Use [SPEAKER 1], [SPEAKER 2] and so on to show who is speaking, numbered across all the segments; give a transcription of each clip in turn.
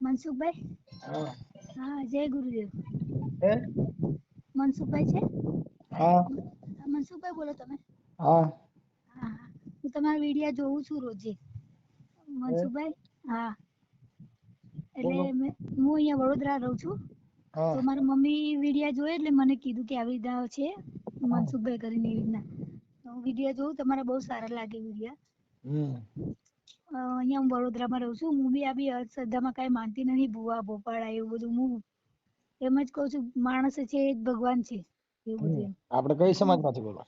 [SPEAKER 1] મનસુખભાઈ?
[SPEAKER 2] હા.
[SPEAKER 1] હા જય ગુરુદેવ.
[SPEAKER 2] હે?
[SPEAKER 1] મનસુખભાઈ છે?
[SPEAKER 2] હા.
[SPEAKER 1] મનસુખભાઈ બોલો તમે.
[SPEAKER 2] હા.
[SPEAKER 1] હા તમારા વિડિયા જોઉં છું રોજે. મનસુખભાઈ હા. એટલે હું અહીંયા વડોદરા રહું છું. તો મારી મમ્મી વિડિયા જોઈ એટલે મને કીધું કે આવી રીતના છે મનસુખભાઈ કરીને એવી રીતના. તો હું વિડિયા જોઉં તમારા બહુ સારા લાગે વિડિયા. અહીંયા હું વડોદરામાં રહું છું. હું બી આ બી અંધશ્રદ્ધામાં કાંઈ માનતી નથી ભૂવા ભોપાળા એવું બધું. હું એમ જ કહું છું માણસ છે એ જ ભગવાન છે. એવું બધું
[SPEAKER 2] આપણે કઈ સમાજમાંથી બોલો?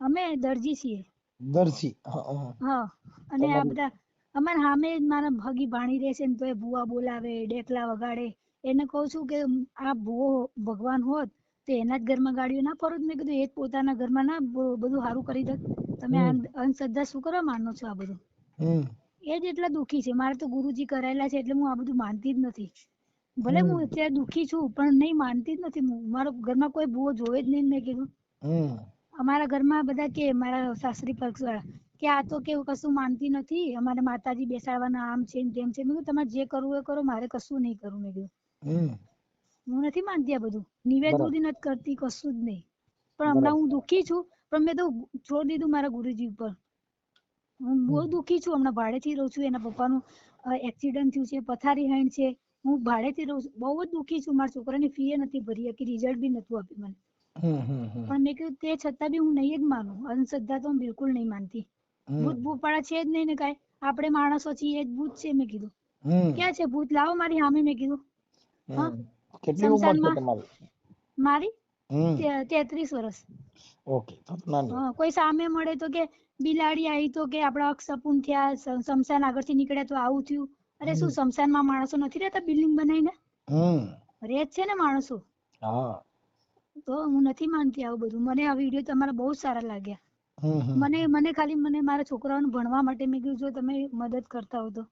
[SPEAKER 1] અમે દરજી છીએ.
[SPEAKER 2] દરજી. હા
[SPEAKER 1] અને આ બધા અમારા સામે જ મારા ભગી ભાણી રહે છે ને તો એ ભૂવા બોલાવે ડેકલા વગાડે. એને કહું છું કે આ ભૂવો ભગવાન હોત તો એના જ ઘરમાં ગાડીઓ ના ફરો. મેં કીધું એ જ પોતાના ઘરમાં ના બધું સારું કરી દે. તમે અંધશ્રદ્ધા શું કરવા માનો છો આ બધું? એ જ એટલા દુઃખી છે. મારે તો ગુરુજી કરાયેલા છે એટલે હું આ બધું માનતી જ નથી. ભલે હું અત્યારે દુઃખી છું પણ નહીં માનતી જ નથી હું. મારો ઘરમાં કોઈ ભૂવો જોવે જ નહીં મેં કીધું. અમારા ઘરમાં બધા કે મારા સાસરી પક્ષવાળા કે આ તો કેવું કશું માનતી નથી. અમારે માતાજી બેસાડવાના આમ છે ને તેમ છે. મેં કીધું તમારે જે કરવું એ કરો મારે કશું નહીં કરવું. મેં કીધું. હું નથી માનતી આ બધું. નિવેદ સુધી નથી કરતી કશું જ નહીં. પણ હમણાં હું દુઃખી છું પણ મેં તો છોડી દીધું મારા ગુરુજી ઉપર. હું બહુ દુઃખી છું હમણાં ભાડેથી રહું છું એના પપ્પાનું એક્સિડન્ટ થયું છે પથારી હેણ છે. હું ભાડેથી રહું છું બહુ જ દુખી છું મારા છોકરાની ફી નથી ભરી કે રિઝલ્ટ બી નતું આપ્યું મને. પણ મેં કીધું તે છતાં બી હું નહીં જ માનું અંધશ્રદ્ધા તો હું બિલકુલ નહીં માનતી. ભૂત ભૂપાળા છે જ નહીં ને કાંઈ આપણે માણસો છીએ એ જ ભૂત છે મેં કીધું. ક્યાં છે ભૂત? લાવો મારી સામે મેં કીધું. હા? મારી? તેત્રીસ વર્ષ.
[SPEAKER 2] ઓકે
[SPEAKER 1] કોઈ સામે મળે તો કે બિલાડી આવી તો કે આપણા અક્ષપૂન થયા શમશાન આગળથી નીકળ્યા તો આવું થયું. અરે શું શમશાનમાં માણસો નથી રહેતા બિલ્ડિંગ બનાવીને? રહે જ છે ને માણસો? તો હું નથી માનતી આવું બધું. મને આ વીડિયો તમારા બહુ સારા લાગ્યા. મને મને ખાલી મને મારા છોકરાઓને ભણવા માટે મેં કીધું જો તમે મદદ કરતા હો તો.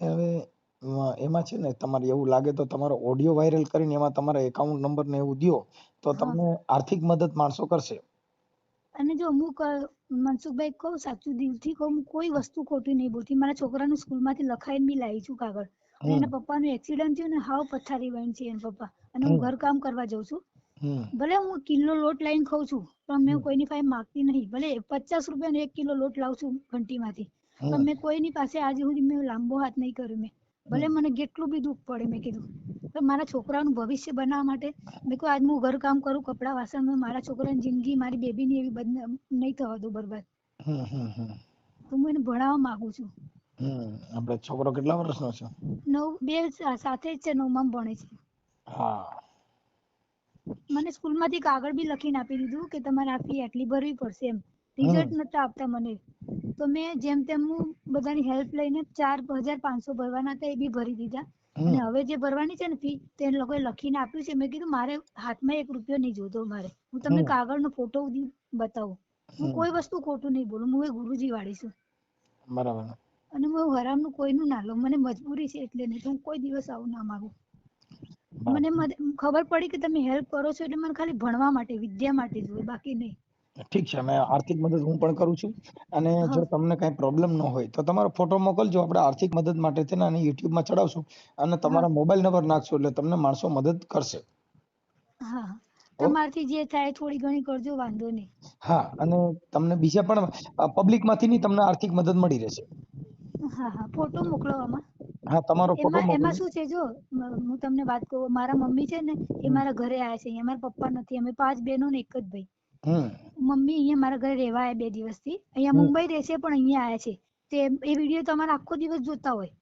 [SPEAKER 2] હવે એમાં- એમાં છે ને તમારે એવું લાગે તો તમારો ઓડિયો વાયરલ કરીને એમાં તમારા એકાઉન્ટ નંબર ને એવું દો તો તમને આર્થિક મદદ માણસો કરશે.
[SPEAKER 1] અને જો અમુક મનસુખભાઈ કહું સાચું દિલથી કહું હું કોઈ વસ્તુ ખોટી નહીં બોલતી. મારા છોકરાને સ્કૂલમાંથી લખાઈને બી લાવી છું કાગળ. અને એના પપ્પાનું એક્સિડન્ટ થયું ને હાવ પથારી બન છે એના પપ્પા. અને હું ઘર કામ કરવા જાઉં છું. ભલે હું કિલો લોટ લઈને ખાઉં છું પણ મેં કોઈની પાસે માગતી નહીં. ભલે પચાસ રૂપિયાનો એક કિલો લોટ લાવું છું ઘંટીમાંથી. પણ મેં કોઈની પાસે આજે સુધી મેં લાંબો હાથ નહીં કર્યો મેં. ભલે મને કેટલું બી દુઃખ પડે મેં કીધું. તો મારા છોકરાનું ભવિષ્ય બનાવવા માટે મેં કહ્યું આજ હું ઘર કામ કરું કપડા વાસણ મારા છોકરાની જિંદગી મારી બેબીની એવી બદનામ નહીં થવા દઉં બરબાદ. તો હું એને ભણાવવા માંગુ છું.
[SPEAKER 2] આપણે છોકરો કેટલા વર્ષનો છે?
[SPEAKER 1] નવ બે સાથે જ છે નવમાં ભણે છે.
[SPEAKER 2] હા.
[SPEAKER 1] મને સ્કૂલમાંથી કાગળ બી લખીને આપી દીધું કે તમારે આ ફી આટલી ભરવી પડશે એમ. રિઝલ્ટ નતા આપતા મને. તો મેં જેમ તેમ હું બધાની હેલ્પ લઈને ચાર હજાર પાંચસો ભરવાના હતા એ બી ભરી દીધા. અને હવે જે ભરવાની છે ને ફી તે લોકોએ લખીને આપ્યું છે. મેં કીધું મારે હાથમાં એક રૂપિયો નહીં જોતો મારે. હું તમને કાગળનો ફોટો બતાવું. હું કોઈ વસ્તુ ખોટું નહીં બોલું. હું એ ગુરુજી વાળી છું.
[SPEAKER 2] બરાબર.
[SPEAKER 1] અને હું હરામનું કોઈનું ના લઉં. મને મજબૂરી છે એટલે નહીં તો હું કોઈ દિવસ આવું ના માંગુ. મને ખબર પડી કે તમે હેલ્પ કરો છો એટલે મને ખાલી ભણવા માટે વિદ્યા માટે જોઈએ બાકી નહીં.
[SPEAKER 2] ઠીક છે મેં આર્થિક મદદ હું પણ કરું છું. અને જો તમને કઈ પ્રોબ્લેમ ન હોય તો તમારો ફોટો મોકલજો આપણે આર્થિક મદદ માટે છે ને આને YouTube માં ચડાવશું. અને તમારા મોબાઈલ નંબર નાખશો એટલે તમને માણસો મદદ કરશે.
[SPEAKER 1] હા તમારથી જે થાય થોડી ઘણી કરજો વાંધો નહીં.
[SPEAKER 2] હા અને તમને બીજા પણ પબ્લિકમાંથી ની તમને આર્થિક મદદ મળી રહેશે.
[SPEAKER 1] હા હા. ફોટો મોકલો આમાં.
[SPEAKER 2] હા તમારો ફોટો
[SPEAKER 1] એમાં એમાં શું છે જો હું તમને વાત કહું મારા મમ્મી છે ને એ મારા ઘરે આયા છે અહીંયા મારા પપ્પા નથી અમે પાંચ બહેનો ને એક જ ભાઈ. મમ્મી અહીંયા મારા ઘરે રહેવા આવ્યા બે દિવસથી. અહીંયા મુંબઈ રહેશે પણ અહીંયા આવ્યા છે. તે એ વીડિયો તમારે આખો દિવસ જોતા હોય.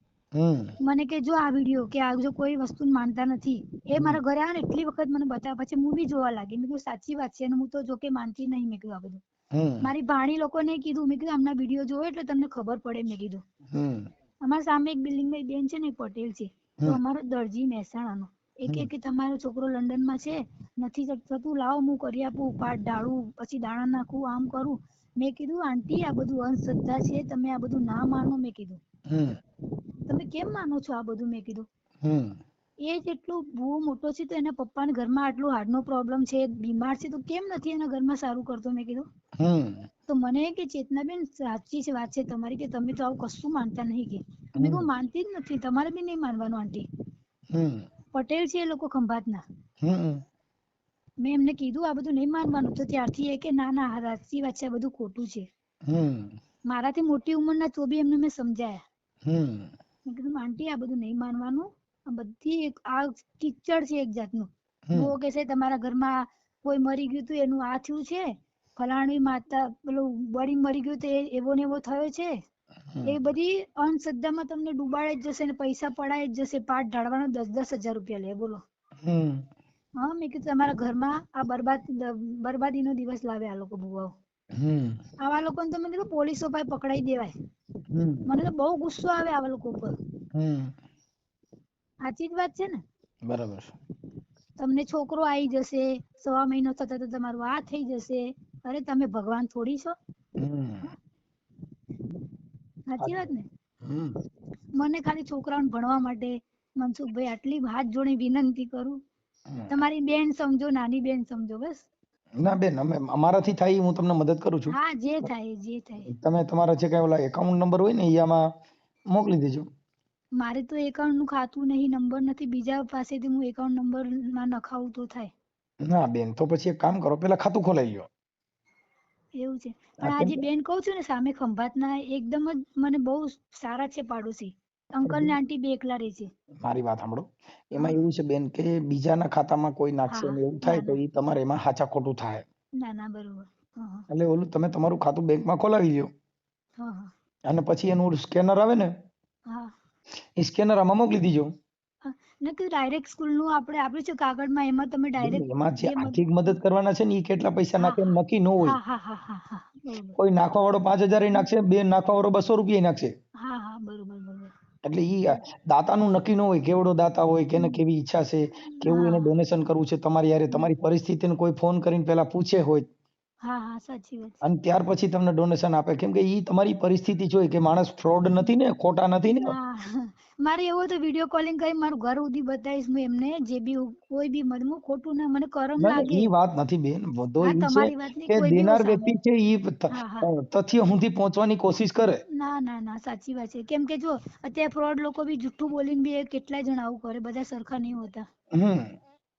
[SPEAKER 1] મને કે જો આ વીડિયો કે આ જો કોઈ વસ્તુ માનતા નથી. એ મારા ઘરે આવે એટલી વખત મને બતાવ્યા પછી હું બી જોવા લાગી. મેં કીધું સાચી વાત છે. અને હું તો જો કે માનતી નહીં મેં કીધું આ બધું. મારી ભાણી લોકોને કીધું મેં કીધું આમના વીડિયો જોવો એટલે તમને ખબર પડે મેં કીધું. અમારા સામે એક બિલ્ડિંગમાં બેન છે ને પટેલ છે. તો અમારો દરજી મહેસાણાનો. એ કે કે તમારો છોકરો લંડનમાં છે નથી થતું લાવો હું કરી આપું પાટ ઢાળું પછી દાણા નાખું આમ કરું. મેં કીધું આંટી આ બધું અંધશ્રદ્ધા છે તમે આ બધું ના માનો મેં કીધું. તમે કેમ માનો છો આ બધું? મેં કીધું. એ જેટલો બહુ મોટો છે તો એના પપ્પાને ઘરમાં આટલો હાર્ટનો પ્રોબ્લેમ છે બીમાર છે તો કેમ નથી એના ઘરમાં સારું કરતો? મેં કીધું. તો મને કે ચેતનાબેન સાચી છે વાત છે તમારી કે તમે તો આવું કશું માનતા નહીં કે. મેં કહું માનતી જ નથી તમારે બી નહીં માનવાનું આંટી.
[SPEAKER 2] હમ.
[SPEAKER 1] પટેલ છે એ લોકો ખંભાતના. મેં એમને કીધું આ બધું નહીં માનવાનું. તો ત્યારથી એ કે ના ના આ સાચી વાત છે બધું ખોટું છે. મારાથી મોટી ઉંમરના તો બી એમને મેં સમજાયા. મેં કીધું આંટી આ બધું નહીં માનવાનું. આ બધી એક આ કિચડ છે એક જાતનું. બહુ કે છે તમારા ઘરમાં કોઈ મરી ગયું તું એનું આ થયું છે. ફલાણી માતા પેલું બળી મરી ગયું તો એવો ને એવો થયો છે. એ બધી અંધશ્રદ્ધામાં તમને ડુબાડે જ જશે ને પૈસા પડાય જ જશે. પાઠ ઢાળવાનો દસ દસ હજાર રૂપિયા લે બોલો. હા મેં કીધું તમારા ઘરમાં આ બરબાદ બરબાદીનો દિવસ લાવે આ લોકો ભૂવાઓ આવા લોકોને તો મેં કીધું પોલીસો પાસે પકડાઈ દેવાય. મને તો બહુ ગુસ્સો આવે આવા લોકો ઉપર.
[SPEAKER 2] હમ.
[SPEAKER 1] સાચી જ વાત છે ને?
[SPEAKER 2] બરાબર.
[SPEAKER 1] તમને છોકરો આવી જશે સવા મહિનો થતા તો તમારું આ થઈ જશે. અરે તમે ભગવાન થોડી છો. સાચી વાત ને? મને ખાલી છોકરાઓને ભણવા માટે મનસુખભાઈ આટલી હાથ જોડી વિનંતી કરું. તમારી બેન સમજો નાની બેન સમજો બસ.
[SPEAKER 2] ના બેન અમે અમારાથી થાય હું તમને મદદ કરું છું.
[SPEAKER 1] હા જે થાય જે થાય.
[SPEAKER 2] તમે તમારા જે કઈ ઓલા એકાઉન્ટ નંબર હોય ને એ આમાં મોકલી દેજો.
[SPEAKER 1] મારે તો એકાઉન્ટનું ખાતું નહીં નંબર નથી. બીજા પાસેથી હું એકાઉન્ટ નંબરમાં નખાવું તો થાય.
[SPEAKER 2] ના બેન તો પછી એક કામ કરો પેલા ખાતું ખોલાવી લ્યો.
[SPEAKER 1] એવું છે. પણ આ
[SPEAKER 2] જે
[SPEAKER 1] બેન કહું છું ને સામે ખંભાતના એકદમ જ મને બહુ સારા છે પાડોશી. અંકલ ને આંટી બે એકલા રહે છે.
[SPEAKER 2] મારી વાત સાંભળો. એમાં એવું છે બેન કે બીજાના ખાતામાં કોઈ નાખશે ને એવું થાય તો એ તમારે એમાં હાચા ખોટું થાય.
[SPEAKER 1] ના ના બરોબર.
[SPEAKER 2] એટલે ઓલું તમે તમારું ખાતું બેંકમાં ખોલાવી લ્યો. અને પછી એનું સ્કેનર આવે ને
[SPEAKER 1] હા.
[SPEAKER 2] એ સ્કેનર આમાં મોકલી દીજો.
[SPEAKER 1] ને કે ડાયરેક્ટ સ્કૂલનું આપણે આપ્યું છે કાગળમાં એમાં તમે ડાયરેક્ટ
[SPEAKER 2] એમાં જે આર્થિક મદદ કરવાના છે ને એ કેટલા પૈસા નાખે નક્કી ન હોય. કોઈ નાખવા વાળો પાંચ હજાર નાખશે બે નાખવા વાળો બસો રૂપિયા નાખશે.
[SPEAKER 1] હા હા બરોબર બરોબર.
[SPEAKER 2] એટલે ઈ દાતાનું નક્કી ન હોય કેવડો દાતા હોય કેને કેવી ઈચ્છા છે કેવું એને ડોનેશન કરવું છે તમારી યારે તમારી પરિસ્થિતિને કોઈ ફોન કરીને પેલા પૂછે હોય
[SPEAKER 1] હા હા સાચી વાત
[SPEAKER 2] અને ત્યાર પછી તમને ડોનેશન આપે. કેમ કે ઈ તમારી પરિસ્થિતિ જોઈ કે માણસ ફ્રોડ નથી ને ખોટા નથી ને?
[SPEAKER 1] હા મારે એવો તો વીડિયો કોલિંગ કરી મારું ઘર ઉધી બતાવીશ હું એમને જે બી કોઈ બી હું ખોટું ના મને કરમ લાગે.
[SPEAKER 2] ઈ વાત નથી બેન.
[SPEAKER 1] વધો
[SPEAKER 2] ઈ છે કે દેનાર વ્યક્તિ. છે ઈ. તથ્ય સુધી પહોંચવાની કોશિશ કરે.
[SPEAKER 1] ના ના ના સાચી વાત છે. કેમ કે જો અત્યારે ફ્રોડ લોકો બી જુઠ્ઠું બોલીને બી કેટલા જણ આવું કરે બધા સરખા નહીં હોતા.
[SPEAKER 2] હમ.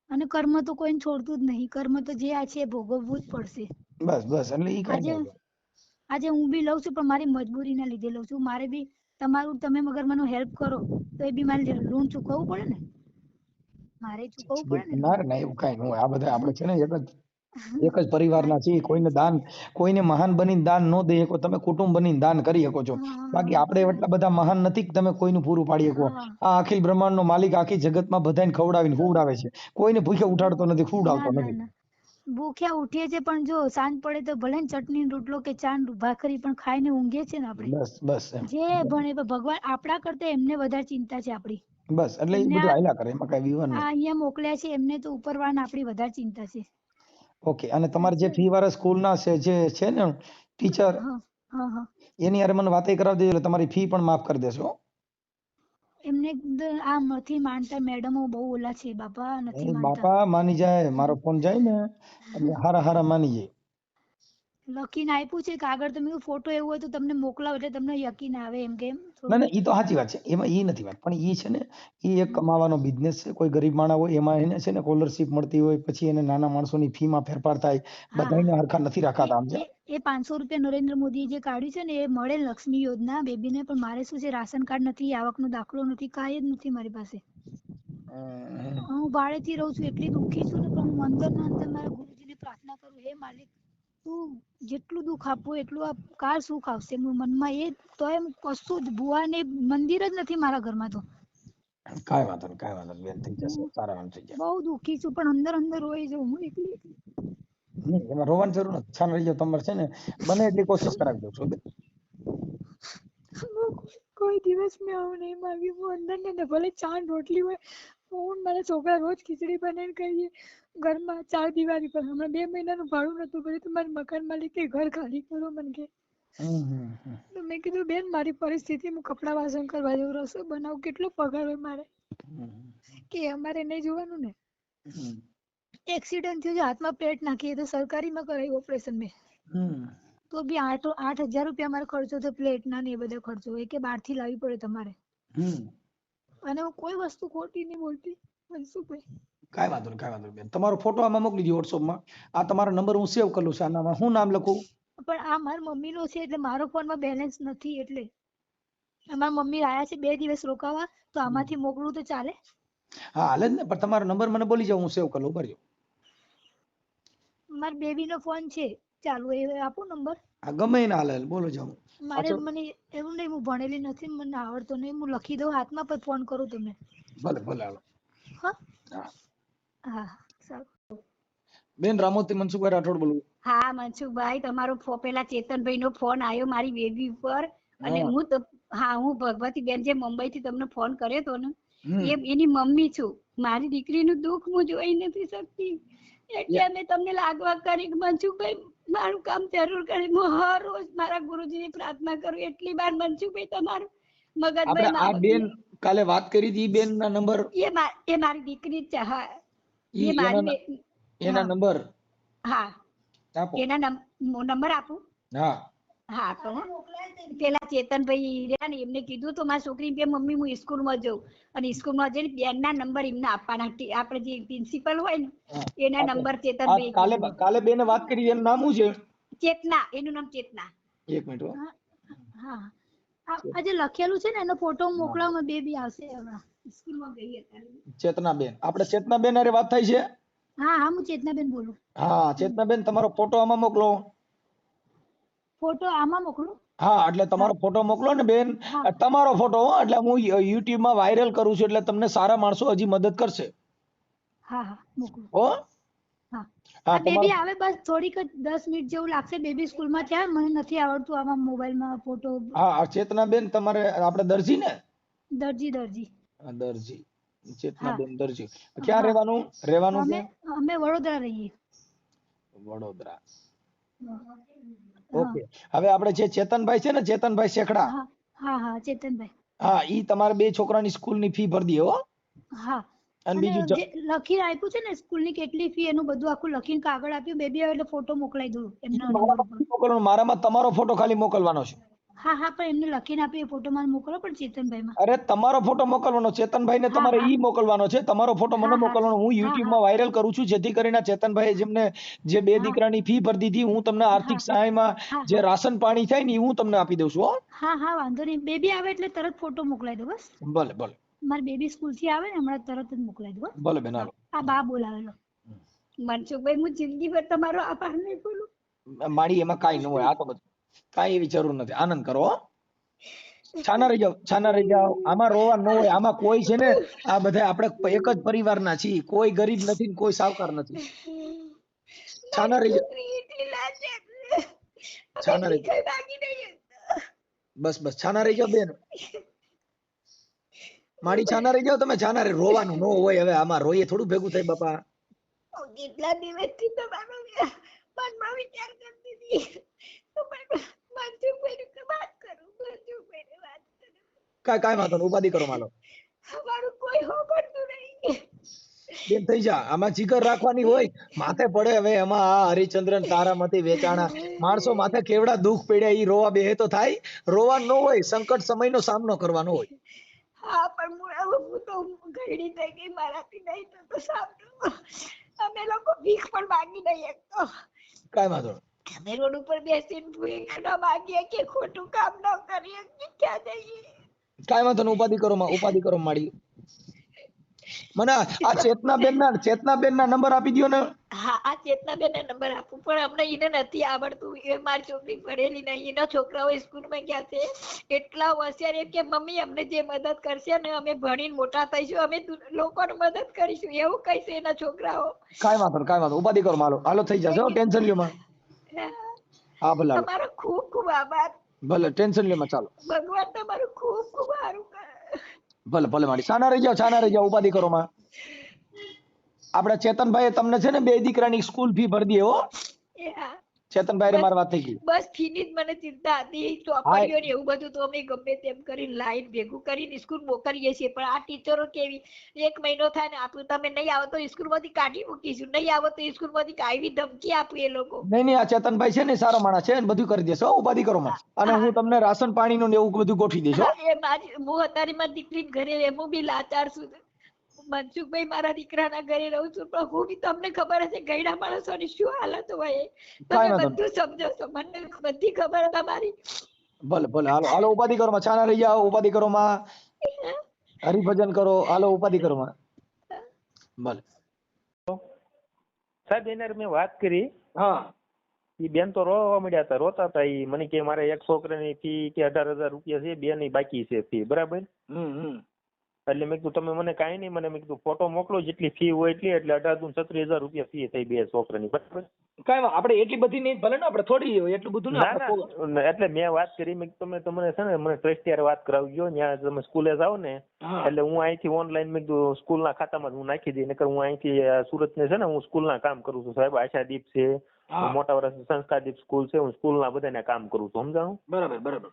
[SPEAKER 1] અને કર્મ તો કોઈને છોડતું જ નહીં. કર્મ તો જે આ છે ભોગવવું જ પડશે.
[SPEAKER 2] બસ બસ એટલે ઈ
[SPEAKER 1] આજે આજે હું બી લઉં છું પણ મારી મજબૂરીના લીધે લઉં છું. મારે બી તમારું તમે મગર મને હેલ્પ કરો તો એ બી મારે લોન ચૂકવવું પડે ને? મારે ચૂકવવું પડે ને?
[SPEAKER 2] ના ના એવું કાંઈ ન આ બધા આપણે છે ને એક જ એક જ પરિવારના છીએ કોઈને દાન કોઈને મહાન બનીને દાન ન દઈ શકો તમે કુટુંબ બનીને દાન કરી શકો છો. બાકી આપણે એટલા બધા મહાન નથી કે તમે કોઈનું પૂરું પાડી શકો. આ અખિલ બ્રહ્માંડનો માલિક આખી જગતમાં બધાને ખવડાવીને ખવડાવે છે. કોઈને ભૂખ્યા ઉઠાડતો નથી ખવડાવતો નથી.
[SPEAKER 1] ભૂખ્યા ઉઠીએ છે પણ જો સાંજ પડે તો ભલે ને ચટણી રોટલો કે ચા ભાખરી પણ ખાઈને ઊંઘીએ છે ને આપણે.
[SPEAKER 2] બસ બસ
[SPEAKER 1] જે ભણે ભગવાન આપણા કરતા એમને વધારે ચિંતા છે આપણી.
[SPEAKER 2] બસ એટલે બધું આયલા કરે એમાં કઈ વિવાદ
[SPEAKER 1] આ
[SPEAKER 2] નહીં
[SPEAKER 1] અહીંયા મોકલ્યા છે એમને તો ઉપરવાળાને આપણી વધારે ચિંતા છે.
[SPEAKER 2] ઓકે અને તમારે જે ફી વાળા સ્કૂલના છે જે છે ને ટીચર
[SPEAKER 1] હા હા હા.
[SPEAKER 2] એની હારે મને વાતે કરાવી દેજો એટલે તમારી ફી પણ માફ કરી દેશો
[SPEAKER 1] એમને દ- આ નથી માનતા મેડમો બહુ ઓલા છે બાપા નથી માનતા.
[SPEAKER 2] બાપા માની જાય મારો ફોન જાય ને એટલે હારા હારા માની જાય.
[SPEAKER 1] લખીને આપ્યું છે કાગળ તો મેં ફોટો એવો હોય તો તમને મોકલાવ એટલે તમને યકીન આવે એમ કે
[SPEAKER 2] ના ના એ તો સાચી વાત છે. એમાં એ નથી વાત. પણ એ છે ને એ એક કમાવાનો બિઝનેસ છે. કોઈ ગરીબ માણસ હોય એમાં એને છે ને કોલરશીપ મળતી હોય પછી એને નાના માણસોની ફી માં ફેરફાર થાય. બધાને હરખા નથી રાખાતા આમ
[SPEAKER 1] એ પાંચસો રૂપિયા નરેન્દ્ર મોદીએ જે કાઢ્યું છે ને એ મળે લક્ષ્મી યોજના બેબીને પણ મારે શું છે રાશન કાર્ડ નથી આવકનો દાખલો નથી કાંઈ જ નથી મારી પાસે. હું ભાડેથી રહું છું એટલી દુઃખી છું ને પણ હું અંદર ના અંદર મારા ગુરુજીને પ્રાર્થના કરું હે માલિક તું જેટલું દુઃખ આપવું એટલું આપ કાર સુખ આવશે. મનમાં એ તો એમ કશું જ ભુવાને મંદિર જ નથી મારા ઘરમાં તો.
[SPEAKER 2] કાંઈ વાંધો નહીં કાંઈ વાંધો નહીં બેન થઈ જશે. સારા વાંધો થઈ જાય
[SPEAKER 1] બહુ દુઃખી છું પણ અંદર અંદર રોઈ જાઉં હું એકલી એકલી.
[SPEAKER 2] એમાં રોવાની જરૂર નથી. છાન રહી જાવ તમારે છે ને બને એટલી કોશિશ કરાવી દઉં છું
[SPEAKER 1] કોઈ- દિવસ મેં આવું નહીં માગ્યું. હું અંદર ને ભલે ચા રોટલી હોય ને મારા છોકરા રોજ ખીચડી બનાવીને ખાઈએ. ઘરમાં ચાર દિવાળી પર. હમણાં બે મહિનાનું ભાડું નતું ભર્યું તો મારા મકાન માલિકે ઘર ખાલી કરો મને કે. તો મેં કીધું બેન મારી પરિસ્થિતિ હું કપડાં વાસણ કરવા જેવું રસોઈ બનાવું. કેટલો પગાર હોય મારે? કે અમારે નહીં જોવાનું ને. એક્સિડન્ટ થયો હાથમાં પ્લેટ નાખી એ તો સરકારીમાં કરાયું ઓપરેશન મેં. તો બી આઠ આઠ હજાર રૂપિયા મારો ખર્ચો થયો. પ્લેટના ને એ બધા ખર્ચો. એ કે બહારથી લાવવી પડે તમારે. અને હું કોઈ વસ્તુ ખોટી નહીં બોલતી.
[SPEAKER 2] કાંઈ વાંધો નહીં કાંઈ વાંધો નહીં બેન. તમારો ફોટો આમાં મોકલી દો વોટ્સઅપમાં આ તમારો નંબર હું સેવ કરું છું આનામાં હું નામ લખું?
[SPEAKER 1] પણ આ મારા મમ્મીનો છે એટલે મારો ફોનમાં બેલેન્સ નથી એટલે. મારા મમ્મી આયા છે બે દિવસ રોકાવા તો આમાંથી મોકલું તો ચાલે.
[SPEAKER 2] હા હાલે જ ને. પણ તમારો નંબર મને બોલી જાવ હું સેવ કરી લઉં. ભર્યો
[SPEAKER 1] મારા બેબીનો ફોન છે. ચાલુ એ આપો નંબર
[SPEAKER 2] આ ગમે એને હાલે બોલો જાવ
[SPEAKER 1] મારે મને એવું નહીં હું ભણેલી નથી મને આવડતો નહીં. હું લખી દઉં હાથમાં પછી ફોન કરું તમને.
[SPEAKER 2] ભલે ભલે હાલો.
[SPEAKER 1] હા.
[SPEAKER 2] બેન રામોતી મનસુખભાઈ રાઠોડ બોલું.
[SPEAKER 3] હા મનસુખભાઈ તમારો પેલા ચેતનભાઈ નો ફોન આવ્યો મારી બેબી ઉપર. અને
[SPEAKER 2] હું.
[SPEAKER 3] તો હા હું ભગવતી બેન જે મુંબઈ થી તમને ફોન કર્યો તો ને એ એની મમ્મી છું. મારી દીકરીનું દુઃખ હું જોઈ નથી શકતી. એટલે અમે તમને લાગવા કરી મનસુખભાઈ મારું કામ જરૂર કરે. હું હર રોજ મારા ગુરુજીની પ્રાર્થના કરું. એટલી વાર મનસુખભાઈ તમારું મગજભાઈ
[SPEAKER 2] આ બેન કાલે વાત કરી હતી બેન ના નંબર.
[SPEAKER 3] એ એ મારી દીકરી છે હા. એ મારી
[SPEAKER 2] એના. નંબર.
[SPEAKER 3] હા. એના નંબર આપું?
[SPEAKER 2] હા.
[SPEAKER 3] હા તો પેલા ચેતનભાઈ રહ્યા ને એમને કીધું તો મારી છોકરી કે મમ્મી હું સ્કૂલમાં જઉં. અને સ્કૂલમાં જઈને બેન ના નંબર એમને આપવાના આપણે જે પ્રિન્સિપલ હોય ને એના નંબર ચેતનભાઈ
[SPEAKER 2] કાલે કાલે બેને વાત કરી એનું નામ શું છે?
[SPEAKER 3] ચેતના એનું નામ ચેતના.
[SPEAKER 2] એક મિનિટ હો.
[SPEAKER 1] આ જે લખેલું છે ને એનો ફોટો મોકલાવો બેબી આવશે હમણાં.
[SPEAKER 3] સ્કૂલમાં ગઈ અત્યારે.
[SPEAKER 2] ચેતનાબેન. આપણે ચેતનાબેન અરે વાત થાય છે?
[SPEAKER 1] હા હા હું ચેતનાબેન બોલું.
[SPEAKER 2] હા ચેતનાબેન તમારો ફોટો આમાં મોકલો.
[SPEAKER 1] ફોટો આમાં મોકલું?
[SPEAKER 2] હા એટલે તમારો ફોટો મોકલો ને બેન. તમારો ફોટો એટલે હું યુટ્યુબમાં વાયરલ કરું છું એટલે તમને સારા માણસો હજી મદદ કરશે.
[SPEAKER 1] હા હા મોકલો.
[SPEAKER 2] હો?
[SPEAKER 1] હા. બેબી આવે બસ થોડીક જ દસ મિનિટ જેવું લાગશે. બેબી સ્કૂલમાં ત્યાં મને નથી આવડતું આમાં મોબાઈલમાં ફોટો.
[SPEAKER 2] હા ચેતના બેન તમારે આપણે દરજી ને?
[SPEAKER 1] દરજી દરજી.
[SPEAKER 2] દરજી. ચેતના બેન
[SPEAKER 1] દરજી.
[SPEAKER 2] ક્યાં રહેવાનું રહેવાનું
[SPEAKER 1] અમે અમે વડોદરા રહીએ.
[SPEAKER 2] વડોદરા. ઓકે. હવે આપણે જે ચેતનભાઈ છે ને ચેતનભાઈ શેખડા?
[SPEAKER 1] હા હા ચેતનભાઈ.
[SPEAKER 2] હા ઈ તમારે બે છોકરાની સ્કૂલની ફી ભરી દે હો.
[SPEAKER 1] હા.
[SPEAKER 2] અને બીજું
[SPEAKER 1] લખીને આપ્યું છે ને સ્કૂલની કેટલી ફી એનું બધું આખું લખીને કાગળ આપ્યું બેબી આવે એટલે ફોટો મોકલાઈ દઉં એમના
[SPEAKER 2] મારામાં તમારો ફોટો ખાલી મોકલવાનો છે.
[SPEAKER 1] હા હા પણ એમને લખીને આપ્યું એ ફોટો મને મોકલો પણ ચેતનભાઈમાં.
[SPEAKER 2] અરે તમારો ફોટો મોકલવાનો ચેતનભાઈ ને તમારે ઈ મોકલવાનો છે તમારો ફોટો મને. મોકલવાનો હું યુટ્યુબમાં વાયરલ કરું છું જેથી કરીને ચેતનભાઈ જેમને જે બે દીકરાની ફી ભરી દીધી હું તમને આર્થિક સહાયમાં જે રાશન પાણી થાય ને હું તમને આપી દઉં છું હો.
[SPEAKER 1] હા હા વાંધો નહીં. બેબી આવે એટલે તરત ફોટો મોકલાઈ દો બસ.
[SPEAKER 2] ભલે ભલે.
[SPEAKER 1] મારી બેબી સ્કૂલથી આવે ને હમણાં તરત જ મોકલાઈ દો
[SPEAKER 2] ભલે બેન હાલો.
[SPEAKER 1] આ બા બોલાવેલો
[SPEAKER 3] મનસુખભાઈ હું જિંદગીભર તમારો આભાર નહીં ભૂલું
[SPEAKER 2] મારી એમાં કાઈ ન હોય આ તો બધું. કાઈ એવી જરૂર નથી. આનંદ કરો છાના રહી જાઓ છાના રહી જાઓ. આમાં રોવા ન હોય આમાં કોઈ છે ને આ બધા આપણે એક જ પરિવારના છીએ. કોઈ ગરીબ નથી કોઈ સાવકાર નથી. છાના રહી જાઓ.
[SPEAKER 3] લાજે
[SPEAKER 2] છાના રહી
[SPEAKER 3] નહીં
[SPEAKER 2] બસ બસ. છાના રહી જાઓ બેન. મારી છાના રહી જાઓ તમે છાના રહી રોવાનું નો હોય. હવે આમાં રોઈએ થોડું ભેગું થાય બાપા.
[SPEAKER 3] હું કેટલા દિવસથી તમારો મનમાં વિચાર કરતી હતી. તો પણ મનસુખભાઈની તો વાત કરું મનસુખભાઈની વાત કરું.
[SPEAKER 2] કાંઈ કાંઈ વાંધો નહીં ઉપાધિ કરો માલો.
[SPEAKER 3] મારું કોઈ હોબળતું નહીં.
[SPEAKER 2] બેન થઈ જા. આમાં જીગર રાખવાની હોય માથે પડે હવે એમાં આ હરિચંદ્રન તારામતી વેચાણા. માણસો માથે કેવડા દુઃખ પડ્યા ઈ રોવા બેહે તો થાય. રોવા ન હોય સંકટ સમયનો સામનો કરવાનો હોય.
[SPEAKER 3] હા પણ હું હું તો ઘરડી થઈ ગઈ મારાથી નહીં તો તો સાંભળો. અમે લોકો ભીખ પણ માંગી નહીં તો.
[SPEAKER 2] કાંઈ વાંધો
[SPEAKER 3] અમે રોડ ઉપર બેસીને ભીખ ન માંગીએ કે ખોટું કામ ન કરીએ કે ક્યાં જઈએ?
[SPEAKER 2] કાંઈ વાંધો નહીં ઉપાધિ કરો માં ઉપાધિ કરો માડી મને આ ચેતનાબેન ના ચેતનાબેન ના નંબર આપી દ્યો ને.
[SPEAKER 3] હા આ ચેતનાબેન નંબર આપું પણ અમને એને નથી આવડતું. એ માર છોકરી ભણેલી નહીં એના છોકરાઓ સ્કૂલમાં ગયા છે. એટલા હોશિયાર કે મમ્મી અમને જે મદદ કરશે ને અમે ભણીને મોટા થઈશું અમે લોકોને મદદ કરીશું. એવું કહીશું એના છોકરાઓ.
[SPEAKER 2] કાઈ વાંધો કાઈ વાંધો ઉપાધિ કરો માલો. હાલો થઈ જશે હો ટેન્શન લ્યો માં હા. ભલે
[SPEAKER 3] તમારો ખૂબ ખૂબ આભાર.
[SPEAKER 2] ભલે ટેન્શન લ્યો માં ચાલો.
[SPEAKER 3] ભગવાન તમારું ખૂબ ખૂબ સારું કરે
[SPEAKER 2] ભલે ભલે માડી સાના રહી જાઓ સાના રહી જાઓ, ઉપાધિ કરો માં. આપડા ચેતનભાઈ તમને છે ને બે દીકરાની સ્કૂલ ફી ભરી દે હો.
[SPEAKER 4] ચેતનભાઈ હારે મારી વાત થઈ ગઈ.
[SPEAKER 3] બસ ફીની જ મને ચિંતા હતી. ચોપડીઓ ને એવું બધું તો અમે ગમે તેમ કરીને લાઈન ભેગું કરીને સ્કૂલ મોકલીએ છીએ. પણ આ ટીચરો કેવી? એક મહિનો થાય ને આપું તમે નહીં આવો તો સ્કૂલમાંથી કાઢી મૂકીશું. નહીં આવો તો સ્કૂલમાંથી કાઢી ધમકી આપું એ લોકો.
[SPEAKER 4] નહીં નહીં આ ચેતનભાઈ છે ને સારો માણસ છે ને બધું કરી દેશો હો ઉપાધિ કરો માં અને હું. તમને રાશન પાણી નું ને એવું બધું ગોઠવી દઈશ
[SPEAKER 3] એ મારી હું અત્યારે મારી દીકરી ઘરે એમ બી લાચાર છું. મનસુખભાઈ મારા દીકરાના ઘરે રહું છું પણ હું બી તમને ખબર હશે ગયડા માણસોની શું હાલત હોય તમે બધું સમજો છો મને બધી ખબર તમારી.
[SPEAKER 4] ભલે ભલે હાલો હાલો ઉપાધિ કરો માં છાના રહી જાઓ ઉપાધિ કરો માં. હરિભજન કરો હાલો ઉપાધિ કરો માં. ભલે.
[SPEAKER 5] સાહેબ એના મેં વાત કરી.
[SPEAKER 4] હા.
[SPEAKER 5] ઈ બેન તો રોવા મળ્યા હતા રોતા હતા ઈ. મને કે મારે એક છોકરાની ફી કે અઢાર હજાર રૂપિયા છે બે ની બાકી છે ફી. બરાબર?
[SPEAKER 4] હમ હમ.
[SPEAKER 5] એટલે મેં કીધું તમે મને કાંઈ નહીં. મને મેં કીધું ફોટો મોકલો જેટલી ફી હોય એટલી એટલે અઢાર દુ છત્રીસ હજાર રૂપિયા ફી થઈ બે છોકરાની. બરાબર?
[SPEAKER 4] કાંઈ આપણે એટલી બધી નહીં ભલે ને આપણે થોડી હોય એટલું બધું
[SPEAKER 5] ના એટલે મેં વાત કરી મેં તમે તમને છે ને મને ટ્રસ્ટી વાત કરાવજો ત્યાં તમે સ્કૂલે જાઓ ને એટલે હું અહીંથી ઓનલાઈન મેં કીધું સ્કૂલના ખાતામાં હું નાખી દઈ નકર હું અહીંથી સુરતને છે ને હું સ્કૂલના કામ કરું છું સાહેબ. આશાદીપ છે મોટા વર્ષ સંસ્કારદીપ સ્કૂલ છે હું સ્કૂલના બધાને કામ કરું છું સમજાણું?
[SPEAKER 4] બરાબર બરાબર.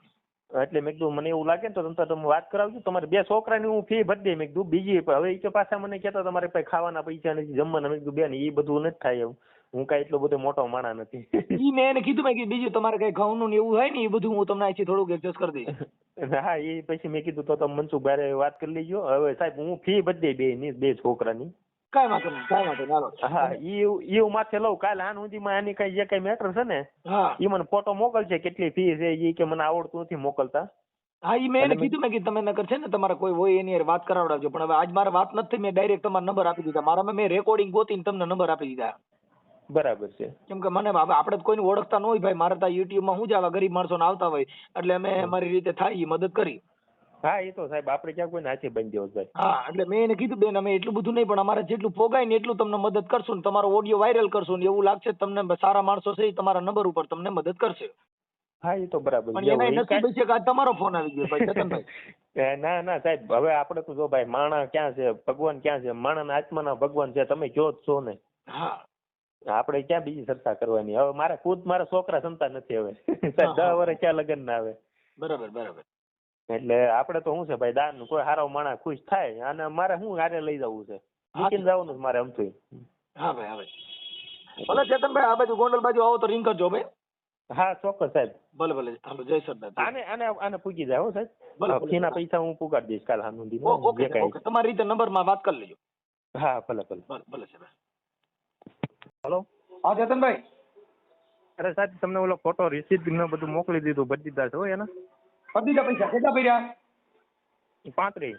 [SPEAKER 5] એટલે મેં કીધું મને એવું લાગે ને તો તમે તમે વાત કરાવજો. તમારે બે છોકરાની હું ફી ભરી દઈ મેં કીધું બીજી હવે એ કે પાછા મને કહેતા તમારે પાસે ખાવાના પૈસા નથી જમવાના. મેં કીધું બેન એ બધું નથી થાય એવું. હું કાંઈ એટલો બધો મોટો માણા નથી.
[SPEAKER 4] ઈ મેં એને કીધું મેં કીધું બીજું તમારે કઈ ઘઉંનું ને એવું હોય ને એ બધું હું તમને અહીંથી થોડુંક એડજસ્ટ કરી દઈશ.
[SPEAKER 5] હા એ પછી મેં કીધું તો તમે મનસુખભાઈ ભારે વાત કરી લેજો. હવે સાહેબ હું ફી ભરી દઈ બે ની બે છોકરાની.
[SPEAKER 4] કાંઈ વાંધો નહીં કાંઈ વાંધો નહીં હાલો.
[SPEAKER 5] હા ઈ ઈ માથે લઉં કાલે આન સુધીમાં આની કઈ જે કઈ મેટર છે ને ઈ મને ફોટો મોકલશે કેટલી ફી છે ઈ કે મને આવડતું નથી મોકલતા.
[SPEAKER 4] હા ઈ મેં એને કીધું મેં કીધું તમે નકર છે ને તમારે કોઈ હોય એની વાત કરાવડાવજો પણ હવે આજ મારે વાત નથી મેં ડાયરેક્ટ તમારો નંબર આપી દીધા. મારા મેં રેકોર્ડિંગ ગોતીને તમને નંબર આપી દીધા.
[SPEAKER 5] બરાબર છે.
[SPEAKER 4] કેમ કે મને હવે આપણે કોઈને ઓળખતા ન હોય ભાઈ મારે ત્યાં યુટ્યુબમાં શું જ આવા ગરીબ માણસો આવતા હોય એટલે અમે અમારી રીતે થાય એ મદદ કરી.
[SPEAKER 5] હા એ તો સાહેબ આપણે ક્યાં કોઈને હાથે બાંધી દેવો સાહેબ.
[SPEAKER 4] હા એટલે મેં એને કીધું બેન અમે એટલું બધું નહીં પણ અમારે જેટલું પોગાય ને એટલું તમને મદદ કરશું ને તમારો ઓડિયો વાયરલ કરશું ને એવું લાગશે તમને સારા માણસો છે તમારા નંબર ઉપર તમને મદદ કરશે.
[SPEAKER 5] હા એ તો બરાબર
[SPEAKER 4] પણ એના
[SPEAKER 5] કાંઈ-
[SPEAKER 4] નસીબ છે કે તમારો ફોન આવી ગયો ભાઈ ચેતનભાઈ.
[SPEAKER 5] ના ના સાહેબ હવે આપણે તો જો ભાઈ માણા ક્યાં છે ભગવાન ક્યાં છે માણાના આત્માના ભગવાન છે તમે જો જ છો ને.
[SPEAKER 4] હા.
[SPEAKER 5] આપણે ક્યાં બીજી ચર્ચા કરવાની? હવે મારા ખુદ મારા છોકરા સંતાન નથી હવે. દસ વર્ષ ક્યાં લગ્ન ના આવે.
[SPEAKER 4] બરાબર બરાબર.
[SPEAKER 5] એટલે આપણે તો શું છે ભાઈ દાન કોઈ હારો માણા ખુશ થાય અને મારે શું હારે લઈ જવું છે?
[SPEAKER 4] હા.
[SPEAKER 5] જવાનું છે મારે અમથું
[SPEAKER 4] હા ભાઈ હા ભાઈ. ભલે ચેતનભાઈ આ બાજુ ગોંડલ બાજુ આવો તો રિંગ કરજો ભાઈ.
[SPEAKER 5] હા ચોક્કસ સાહેબ.
[SPEAKER 4] ભલે ભલે. હાલો જય સરદાર.
[SPEAKER 5] આને આને આને પૂગી જાય હો સાહેબ. ફીના પૈસા હું પુગાડી દઈશ કાલ હાનું દી
[SPEAKER 4] ઓકે ઓકે. તમારી રીતે નંબરમાં વાત કરી લેજો.
[SPEAKER 5] હા ભલે ભલે.
[SPEAKER 4] ભલે સાહેબ.
[SPEAKER 5] હલો?
[SPEAKER 4] હા ચેતનભાઈ.
[SPEAKER 5] અરે સાહેબ તમને ઓલો ફોટો રિસીપ્ટ ને બધું મોકલી દીધું ભરી દીધા છે હો એના?
[SPEAKER 4] કરી પૈસા કેટલા ભર્યા?
[SPEAKER 5] પાંત્રીસ.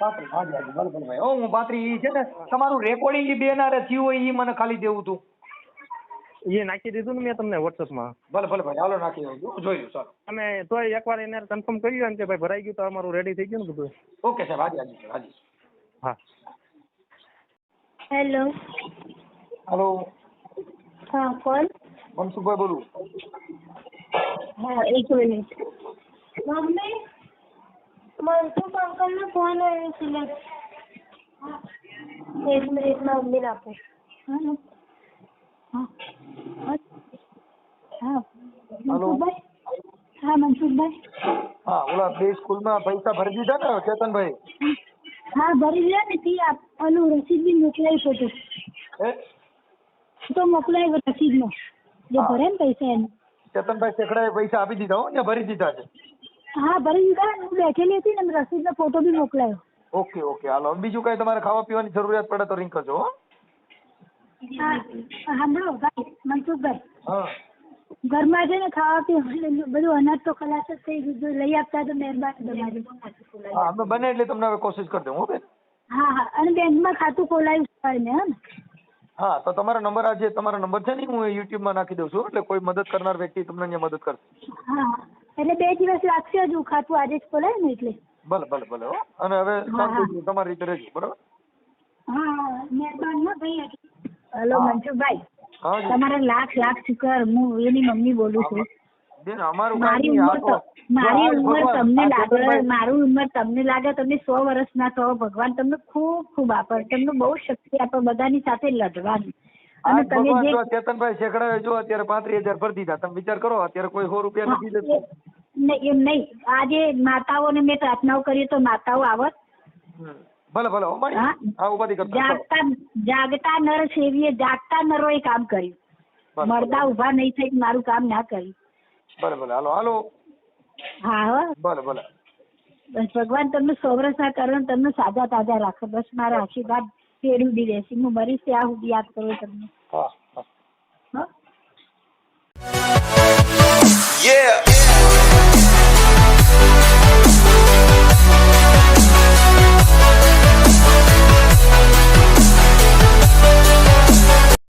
[SPEAKER 4] પાંત્રીસ. હાજી હાજી ભલે ભલે ભાઈ. ઓ હું પાંત્રીસ છે ને તમારું રેકોર્ડિંગ બે ના થયું હોય એ મને ખાલી દેવું તું.
[SPEAKER 5] એ નાખી દીધું ને મેં તમને વોટ્સઅપમાં
[SPEAKER 4] ભલે ભલે ભાઈ હાલો નાખી દઉં જોઈ લઉં ચાલો.
[SPEAKER 5] અને તો એકવાર એને કન્ફર્મ કરી એમ કે ભાઈ ભરાઈ ગયું તો અમારું રેડી થઈ ગયું ને બધું.
[SPEAKER 4] ઓકે સાહેબ હાજી હાજી હાજી.
[SPEAKER 5] હા.
[SPEAKER 6] હેલો.
[SPEAKER 4] હાલો.
[SPEAKER 6] હા કોણ?
[SPEAKER 4] મનસુખભાઈ બોલું.
[SPEAKER 6] હા એક મિનિટ. મમ્મી મનસુખ અંકલનો ફોન આવ્યો છે એક મિનિટ મમ્મીને આપો.
[SPEAKER 1] હા હા. હા. હા
[SPEAKER 4] હાલો.
[SPEAKER 1] મનસુખભાઈ? હા મનસુખભાઈ.
[SPEAKER 4] હા ઓલા બે સ્કૂલમાં પૈસા ભરી દીધા ને ચેતનભાઈ?
[SPEAKER 1] હા ભરી દીધા ને તે ઓલું રસીદ બી મોકલાવી ફોટો
[SPEAKER 4] તો.
[SPEAKER 1] તો મોકલાવી રસીદનો. જે ભરે ને પૈસા એને.
[SPEAKER 4] ચેતનભાઈ શેખડાએ પૈસા આપી દીધા હો ને ભરી દીધા છે.
[SPEAKER 1] હા ભરી હું બેઠેલી હતી ને રસીદનો ફોટો બી મોકલાયો.
[SPEAKER 4] Okay okay hello. બીજું કઈ તમારે ખાવા પીવાની જરૂરિયાત પડે તો રિંગ કરજો હો.
[SPEAKER 1] હા સાંભળો ભાઈ મનસુખભાઈ.
[SPEAKER 4] હા.
[SPEAKER 1] ઘરમાં છે ને ખાવા પીવાનું બધું અનાજ તો ખલાસ જ થઈ ગયું જો લઈ આપતા તો મહેરબાની તમારી.
[SPEAKER 4] હા અમે બને એટલે તમને હવે કોશિશ કરી દઉં હો બેન.
[SPEAKER 1] હા હા અને બેંકમાં ખાતું ખોલાયું છે મેં હા
[SPEAKER 4] હા તો તમારો નંબર આ જે તમારો નંબર છે ને હું યુટ્યુબમાં નાખી દઉં છું એટલે કોઈ મદદ કરનાર વ્યક્તિ તમને અહીંયા મદદ કરશે.
[SPEAKER 1] હા. એટલે બે દિવસ લાગશે હજુ ખાતું આજે જ ખોલાય ને એટલે.
[SPEAKER 4] ભલે ભલે ભલે હો. અને હવે શાંતિથી તમારી રીતે રહેજો બરાબર?
[SPEAKER 1] હા મહેરબાન ના ભાઈ હેલો મનસુખભાઈ તમારા લાખ લાખ શુકર હું એની મમ્મી બોલું છું.
[SPEAKER 4] બેન અમારું
[SPEAKER 1] મારી ઉંમર મારી ઉંમર તમને લાગે મારું ઉંમર તમને લાગે તમે સો વર્ષના છો ભગવાન તમને ખૂબ ખૂબ આપે તમને બહુ શક્તિ આપે બધાની સાથે લડવાની.
[SPEAKER 3] અને તમે જે
[SPEAKER 4] ચેતનભાઈ શેખડાવે જો અત્યારે પાંત્રીસ હજાર ભરી દીધા. તમે વિચાર કરો અત્યારે કોઈ સો રૂપિયા નથી લેતું.
[SPEAKER 3] નહીં એમ નહીં. આજે માતાઓને મેં પ્રાર્થનાઓ કરી તો માતાઓ આવત.
[SPEAKER 4] ભલે ભલે હા. ઉપાધિ કરતા
[SPEAKER 3] જાગતા જાગતા નર સેવીએ જાગતા નરોએ કામ કર્યું. મરદા ઊભા નહીં થઈ મારું કામ ના કર્યું.
[SPEAKER 4] ભલે ભલે હાલો હાલો.
[SPEAKER 3] હા હો.
[SPEAKER 4] ભલે ભલે.
[SPEAKER 3] બસ ભગવાન તમને સૌરસા કરો તમને સાજા તાજા રાખો. બસ મારા આશીર્વાદ પેઢી સુધી રહેશે હું મરીશ ત્યાં સુધી યાદ કરું તમને.
[SPEAKER 4] હા.
[SPEAKER 3] હા?
[SPEAKER 7] Yeah.